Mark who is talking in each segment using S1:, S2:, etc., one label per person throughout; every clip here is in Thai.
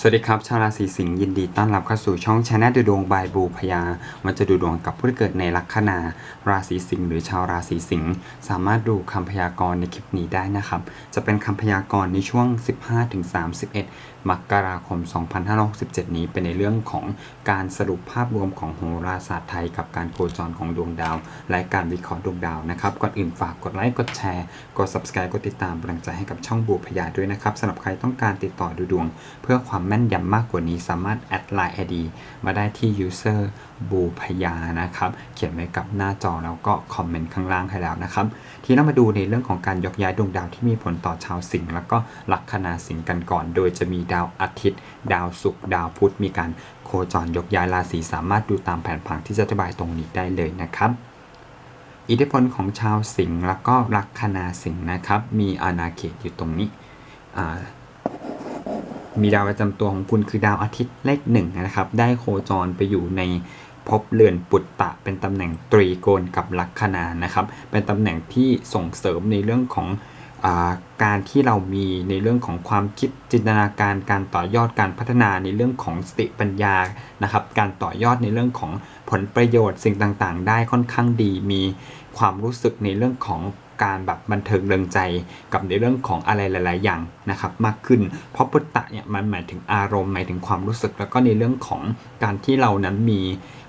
S1: สวัสดีครับ ชาวราศีสิงห์ยินดีต้อนรับเข้าสู่ช่องชาแนลดูดวงบายบูพยามันจะดูดวงกับผู้ที่เกิดในลัคนา ราศีสิงห์หรือชาวราศีสิงห์สามารถดูคำพยากรณ์ในคลิปนี้ได้นะครับ จะเป็นคำพยากรณ์ในช่วง 15-31 มกราคม 2567 นี้เป็นในเรื่องของการสรุปภาพรวมของโหราศาสตร์ไทย กับการโคจรของดวงดาว และการวิเคราะห์ดวงดาวนะครับก่อนอื่นฝากกดไลค์กดแชร์กด subscribe กดติดตามกำลังใจให้กับช่องบูพยาด้วยนะครับสำหรับใครต้องการติดต่อดูดวง เพื่อความแม่นยำมากกว่านี้สามารถแอดไลน์ ID มาได้ที่ user บูพยานะครับ เขียนไว้กับหน้าจอแล้วก็คอมเมนต์ข้างล่างให้แล้วนะครับ ทีนี้เรามาดูในเรื่องของการยกย้ายดวงดาวที่มีผลต่อชาวสิงห์แล้วก็ลัคนาสิงห์กันก่อน โดยจะมีดาวอาทิตย์ ดาวศุกร์ดาวพุธมีการโคจรยกย้ายราศีสามารถดูตามแผนผังที่จะอธิบายตรงนี้ได้เลยนะครับอิทธิพลของชาวสิงห์แล้วก็ลัคนาสิงห์นะครับ มีอาณาเขตอยู่ตรงนี้มีดาวประจำตัวของคุณคือดาวอาทิตย์เลขหนึ่งนะครับ ได้โคจรไปอยู่ใน ภพเรือนปุตตะ เป็นตำแหน่งตรีโกณกับลัคนานะครับ เป็นตำแหน่งที่ส่งเสริมในเรื่องของอาการที่เรามีในเรื่องของความคิดจินตนาการการต่อยอดการพัฒนาในเรื่องของสติปัญญานะครับ การต่อยอดในเรื่องของผลประโยชน์สิ่งต่างๆ ได้ค่อนข้างดีมีความรู้สึกในเรื่องของการแบบบันเทิงเริงใจกับในเรื่องของอะไรหลาย ๆ อย่างนะครับมากขึ้น เพราะปุตตะเนี่ยมันหมายถึงอารมณ์หมายถึงความรู้สึกแล้วก็ในเรื่องของการที่เรานั้นมี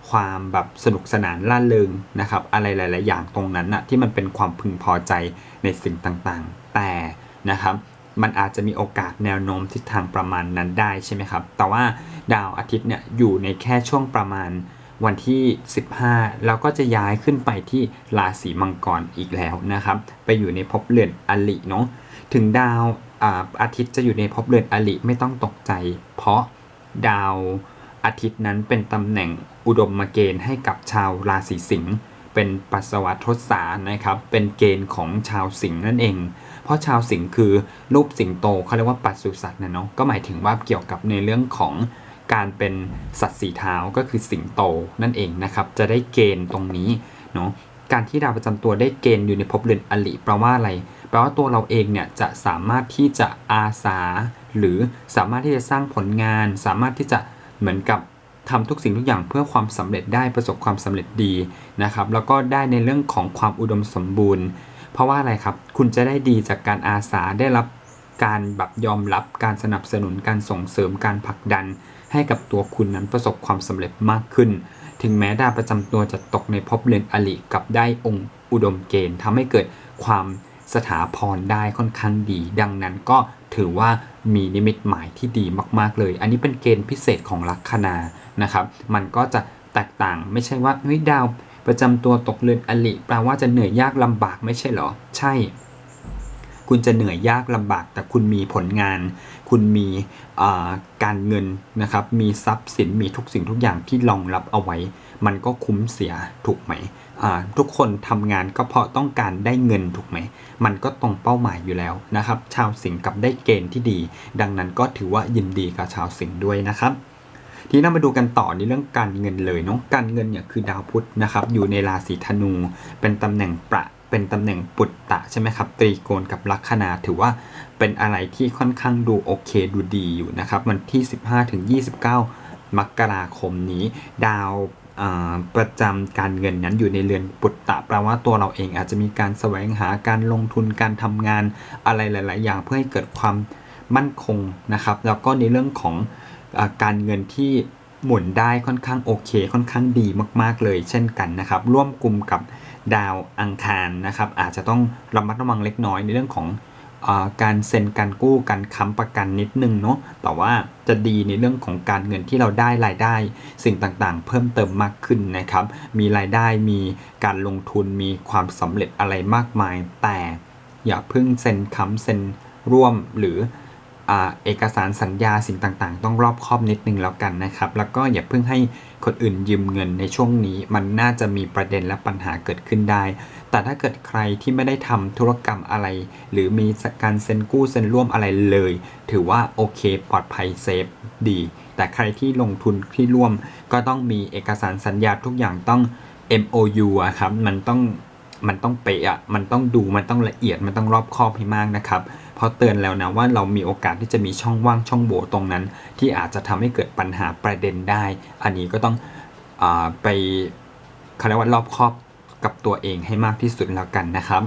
S1: ความแบบสนุกสนานล่าเริงนะครับ อะไรหลาย ๆ อย่างตรงนั้นนะที่มันเป็นความพึงพอใจในสิ่งต่างๆ แต่นะครับมันอาจจะมีโอกาสแนวโน้มทิศทางประมาณนั้นได้ใช่ไหมครับ แต่ว่าดาวอาทิตย์เนี่ยอยู่ในแค่ช่วงประมาณวันที่ 15 แล้วก็จะย้ายขึ้นไปที่ราศีมังกรอีกแล้วนะครับ ไปอยู่ในภพเรือนอลิเนาะ ถึงดาวอาอาทิตย์จะอยู่ในภพเรือนอลิไม่ต้องตกใจ เพราะดาว อาทิตย์นั้นเป็นตำแหน่งอุดมเกณฑ์ให้กับชาวราศีสิงห์เป็นปัสวัตทศานะครับ เป็นเกณฑ์ของชาวสิงห์นั่นเอง เพราะชาวสิงห์คือรูปสิงโตเขาเรียกว่าปัสสุสัตว์นะเนาะก็หมายถึงว่าเกี่ยวกับในเรื่องของการเป็นสัตว์สีเท้าก็คือสิงโตนั่นเองนะครับ จะได้เกณฑ์ตรงนี้เนาะการที่ดาวประจำตัวได้เกณฑ์อยู่ในภพเรือนอลิแปลว่าอะไรแปลว่าตัวเราเองเนี่ยจะสามารถที่จะอาสา หรือสามารถที่จะสร้างผลงาน สามารถที่จะ เหมือนกับทำทุกสิ่งทุกอย่างเพื่อความสำเร็จได้ประสบความสำเร็จดีนะครับ แล้วก็ได้ในเรื่องของความอุดมสมบูรณ์ เพราะว่าอะไรครับ คุณจะได้ดีจากการอาสาได้รับการแบบยอมรับการสนับสนุนการส่งเสริมการผลักดัน ให้กับตัวคุณนั้นประสบความสำเร็จมากขึ้น ถึงแม้ดาวประจำตัวจะตกในภพเรือนอลิกับได้องค์อุดมเกณฑ์ทำให้เกิดความสถาพรได้ค่อนข้างดี ดังนั้นก็ ถือว่ามีนิมิตหมายที่ดีมาก ๆ เลย อันนี้เป็นเกณฑ์พิเศษของลัคนานะครับ มันก็จะแตกต่างไม่ใช่ว่าเฮ้ยดาวประจำตัวตกเรือนอลิแปลว่าจะเหนื่อยยากลำบากไม่ใช่เหรอ ใช่ คุณจะเหนื่อยยากลำบาก แต่คุณมีผลงาน คุณมีการเงินนะครับ มีทรัพย์สินมีทุกสิ่งทุกอย่างที่รองรับเอาไว้ มันก็คุ้มเสียถูกไหมทุกคนทำงานก็เพราะต้องการได้เงินถูกไหม มันก็ตรงเป้าหมายอยู่แล้วนะครับ ชาวสิงห์กับได้เกณฑ์ที่ดี ดังนั้นก็ถือว่ายินดีกับชาวสิงห์ด้วยนะครับ ทีนี้มาดูกันต่อในเรื่องการเงินเลยเนาะการเงินเนี่ยคือดาวพุธนะครับ อยู่ในราศีธนู เป็นตำแหน่งประเป็นตำแหน่งปุตตะใช่ไหมครับ ตรีโกณกับลัคนาถือว่าเป็นอะไรที่ค่อนข้างดูโอเคดูดีอยู่นะครับ วันที่ 15ถึง29 มกราคมนี้ ดาว ประจำการเงินนั้นอยู่ในเรือนปุตตะแปลว่าตัวเราเองอาจจะมีการแสวงหาการลงทุนการทำงานอะไรหลาย ๆ อย่างเพื่อให้เกิดความมั่นคงนะครับ แล้วก็ในเรื่องของอการเงินที่หมุนได้ค่อนข้างโอเค ค่อนข้างดีมาก ๆ เลย เช่นกันนะครับ ร่วมกลุ่มกับดาวอังคารนะครับ อาจจะต้องระมัดระวังเล็กน้อยในเรื่องของ การเซ็นการกู้การค้ำประกันนิดนึงเนาะแต่ว่าจะดีในเรื่องของการเงินที่เราได้รายได้ สิ่งต่างๆ เพิ่มเติมมากขึ้นนะครับ มีรายได้มีการลงทุนมีความสำเร็จอะไรมากมาย แต่อย่าเพิ่งเซ็นค้ำเซ็นร่วมหรือ เอกสารสัญญาสิ่งต่างๆ ต้องรอบคอบนิดนึงแล้วกันนะครับ แล้วก็อย่าเพิ่งให้คนอื่นยืมเงินในช่วงนี้ มันน่าจะมีประเด็นและปัญหาเกิดขึ้นได้ แต่ถ้าเกิดใครที่ไม่ได้ทำธุรกรรมอะไร หรือมีการเซ็นกู้เซ็นร่วมอะไรเลย ถือว่าโอเคปลอดภัยเซฟดี แต่ใครที่ลงทุนที่ร่วม ก็ต้องมีเอกสารสัญญาทุกอย่างต้อง MOU อะครับ มันต้องมันต้องเป๊ะอะมันต้องดูมันต้องละเอียดมันต้องรอบคอบให้มากนะครับ เพราะเตือนแล้วนะว่าเรามีโอกาสที่จะมีช่องว่างช่องโหว่ตรงนั้น ที่อาจจะทำให้เกิดปัญหาประเด็นได้ อันนี้ก็ต้องอไปเขาเรียกว่ารอบครอบกับตัวเองให้มากที่สุดแล้วกันนะครับ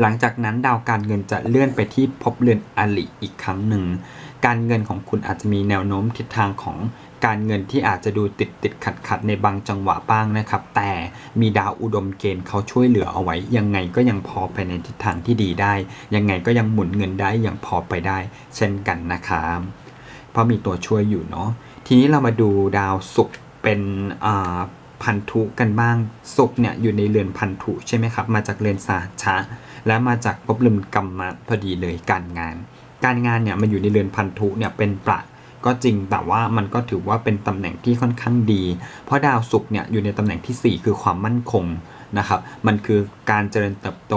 S1: หลังจากนั้นดาวการเงินจะเลื่อนไปที่ภพเรือนอลิอีกครั้งหนึ่ง การเงินของคุณอาจจะมีแนวโน้มทิศทางของ การเงินที่อาจจะดูติดติดขัดขัดในบางจังหวะบ้างนะครับ แต่มีดาวอุดมเกณฑ์เขาช่วยเหลือเอาไว้ ยังไงก็ยังพอไปในทิศทางที่ดีได้ ยังไงก็ยังหมุนเงินได้อย่างพอไปได้ เช่นกันนะครับเพราะมีตัวช่วยอยู่เนาะทีนี้เรามาดูดาวศุกร์เป็นอ่าพันธุกันบ้างศุกร์เนี่ยอยู่ในเรือนพันธุใช่ไหมครับ มาจากเรือนสาชะ และมาจากภพเรือนกรรมะพอดีเลยการงาน การงานเนี่ยมันอยู่ในเรือนพันธุเนี่ยเป็นประ ก็จริงแต่ว่ามันก็ถือว่าเป็นตำแหน่งที่ค่อนข้างดี เพราะดาวศุกร์เนี่ยอยู่ในตำแหน่งทีสี่4 คือความมั่นคงนะครับ มันคือการเจริญเติบโต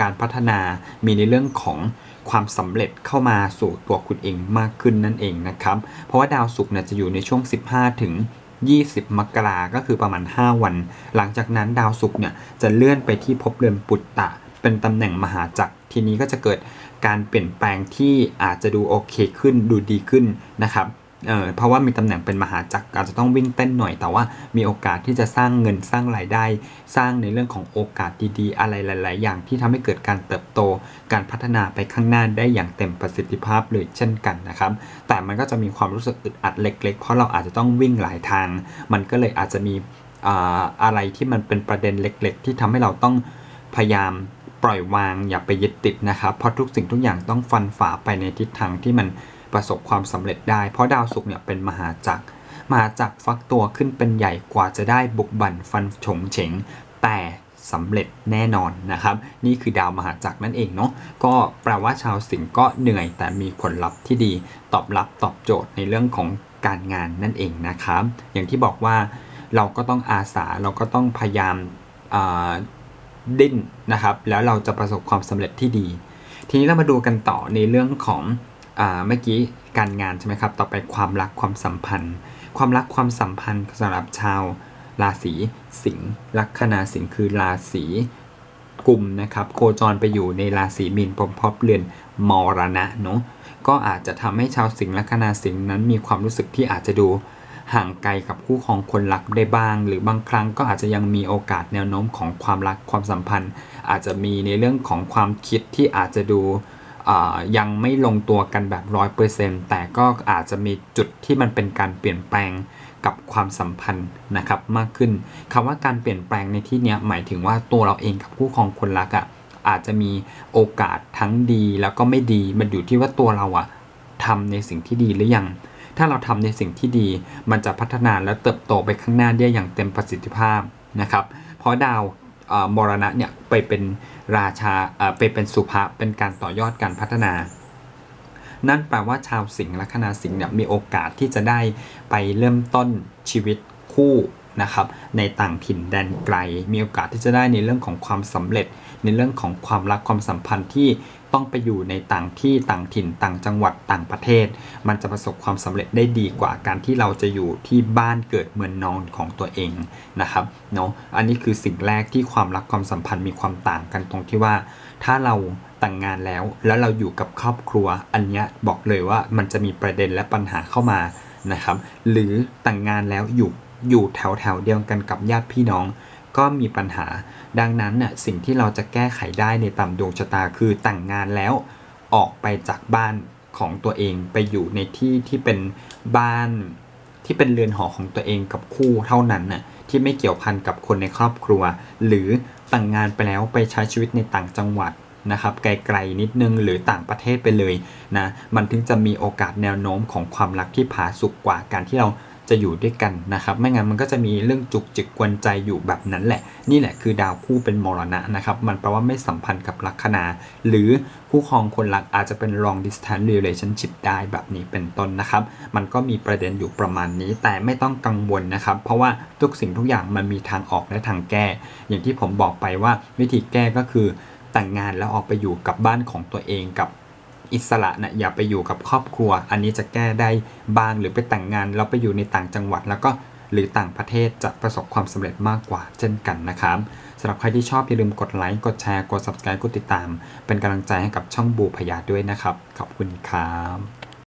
S1: การพัฒนา มีในเรื่องของความสำเร็จเข้ามาสู่ตัวคุณเองมากขึ้นนั่นเองนะครับ เพราะว่าดาวศุกร์เนี่ยจะอยู่ในช่วง 15 ถึง 20 มกราก็คือประมาณ 5 วัน หลังจากนั้นดาวศุกร์เนี่ยจะเลื่อนไปที่ภพเรือนปุตตะ เป็นตำแหน่งมหาจักร ทีนี้ก็จะเกิด การเปลี่ยนแปลงที่อาจจะดูโอเคขึ้นดูดีขึ้นนะครับเเพราะว่ามีตำแหน่งเป็นมหาจักรอาจจะต้องวิ่งเต้นหน่อย แต่ว่ามีโอกาสที่จะสร้างเงินสร้างรายได้ สร้างในเรื่องของโอกาสดีๆ อะไรหลาย ๆ อย่างที่ทำให้เกิดการเติบโต การพัฒนาไปข้างหน้าได้อย่างเต็มประสิทธิภาพเลยเช่นกันนะครับ แต่มันก็จะมีความรู้สึกอึดอัดเล็ก ๆ เพราะเราอาจจะต้องวิ่งหลายทาง มันก็เลยอาจจะมีอ่าอะไรที่มันเป็นประเด็นเล็ก ๆ ที่ทำให้เราต้องพยายาม ปล่อยวางอย่าไปยึดติดนะครับเพราะทุกสิ่งทุกอย่างต้องฟันฝ่าไปในทิศทางที่มันประสบความสำเร็จได้ เพราะดาวศุกร์เนี่ยเป็นมหาจักรมหาจักรฟักตัวขึ้นเป็นใหญ่กว่าจะได้บุกบั่นฟันฉงเฉงแต่สำเร็จแน่นอนนะครับ นี่คือดาวมหาจักรนั่นเองเนาะก็แปลว่าชาวสิงห์ก็เหนื่อยแต่มีผลลัพธ์ที่ดี ตอบรับตอบโจทย์ในเรื่องของการงานนั่นเองนะครับ อย่างที่บอกว่าเราก็ต้องอาสาเราก็ต้องพยายามา ดิ้นนะครับ แล้วเราจะประสบความสำเร็จที่ดี ทีนี้เรามาดูกันต่อในเรื่องของเมื่อกี้การงานใช่ไหมครับ ต่อไปความรักความสัมพันธ์ ความรักความสัมพันธ์สำหรับชาวราศีสิงห์ลัคนาสิงห์คือราศีกลุ่มนะครับโคจรไปอยู่ในราศีมีนพร้อมเรือนมรณะเนาะก็อาจจะทำให้ชาวสิงห์ลัคนาสิงห์นั้นมีความรู้สึกที่อาจจะดู ห่างไกลกับคู่ของคนรักได้บ้าง หรือบางครั้งก็อาจจะยังมีโอกาสแนวโน้มของความรักความสัมพันธ์ อาจจะมีในเรื่องของความคิดที่อาจจะดูยังไม่ลงตัวกันแบบร้อยเปอร์เซ็นต์แต่ก็อาจจะมีจุดที่มันเป็นการเปลี่ยนแปลงกับความสัมพันธ์นะครับมากขึ้นคำว่าการเปลี่ยนแปลงในที่นี้หมายถึงว่าตัวเราเองกับคู่ครองคนรักอะ่ะอาจจะมีโอกาสทั้งดีแล้วก็ไม่ดีมันอยู่ที่ว่าตัวเราอะทำในสิ่งที่ดีหรือยัง ถ้าเราทำในสิ่งที่ดี มันจะพัฒนาและเติบโตไปข้างหน้าได้อย่างเต็มประสิทธิภาพนะครับเพราะดาวมรณะเนี่ยไปเป็นราชาไปเป็นสุภะเป็นการต่อยอดการพัฒนา นั่นแปลว่าชาวสิงห์ลัคนาสิงห์เนี่ยมีโอกาสที่จะได้ไปเริ่มต้นชีวิตคู่นะครับในต่างถิ่นแดนไกล มีโอกาสที่จะได้ในเรื่องของความสำเร็จ ในเรื่องของความรักความสัมพันธ์ที่ ต้องไปอยู่ในต่างที่ต่างถิ่นต่างจังหวัดต่างประเทศ มันจะประสบความสำเร็จได้ดีกว่าการที่เราจะอยู่ที่บ้านเกิดเมืองนอนของตัวเองนะครับเนาะอันนี้คือสิ่งแรกที่ความรักความสัมพันธ์มีความต่างกันตรงที่ว่า ถ้าเราแต่งงานแล้ว แล้วเราอยู่กับครอบครัว อันนี้บอกเลยว่ามันจะมีประเด็นและปัญหาเข้ามานะครับ หรือแต่งงานแล้วอยู่อยู่แถวแถวเดียวกันกับญาติพี่น้อง ก็มีปัญหา ดังนั้นน่ะสิ่งที่เราจะแก้ไขได้ในตามดวงชะตาคือแต่งงานแล้วออกไปจากบ้านของตัวเองไปอยู่ในที่ที่เป็นบ้านที่เป็นเรือนหอของตัวเองกับคู่เท่านั้นน่ะที่ไม่เกี่ยวพันกับคนในครอบครัว หรือแต่งงานไปแล้วไปใช้ชีวิตในต่างจังหวัดนะครับไกลๆนิดนึงหรือต่างประเทศไปเลยนะมันถึงจะมีโอกาสแนวโน้มของความรักที่ผาสุกกว่าการที่เรา จะอยู่ด้วยกันนะครับ ไม่งั้นมันก็จะมีเรื่องจุกจิกกวนใจอยู่แบบนั้นแหละ นี่แหละคือดาวคู่เป็นมรณะนะครับ มันแปลว่าไม่สัมพันธ์กับลัคนา หรือคู่ครองคนรักอาจจะเป็น long distance relationship ได้แบบนี้เป็นต้นนะครับ มันก็มีประเด็นอยู่ประมาณนี้ แต่ไม่ต้องกังวลนะครับ เพราะว่าทุกสิ่งทุกอย่างมันมีทางออกและทางแก้ อย่างที่ผมบอกไปว่าวิธีแก้ก็คือแต่งงานแล้วออกไปอยู่กับบ้านของตัวเองกับ อิสระนะอย่าไปอยู่กับครอบครัว อันนี้จะแก้ได้บ้างหรือไปแต่งงานเราไปอยู่ในต่างจังหวัด แล้วก็หรือต่างประเทศจะประสบความสำเร็จมากกว่าเช่นกันนะครับสำหรับใครที่ชอบอย่าลืมกดไลค์กดแชร์กด subscribe กดติดตาม เป็นกำลังใจให้กับช่องบูพยาด้วยนะครับขอบคุณครับ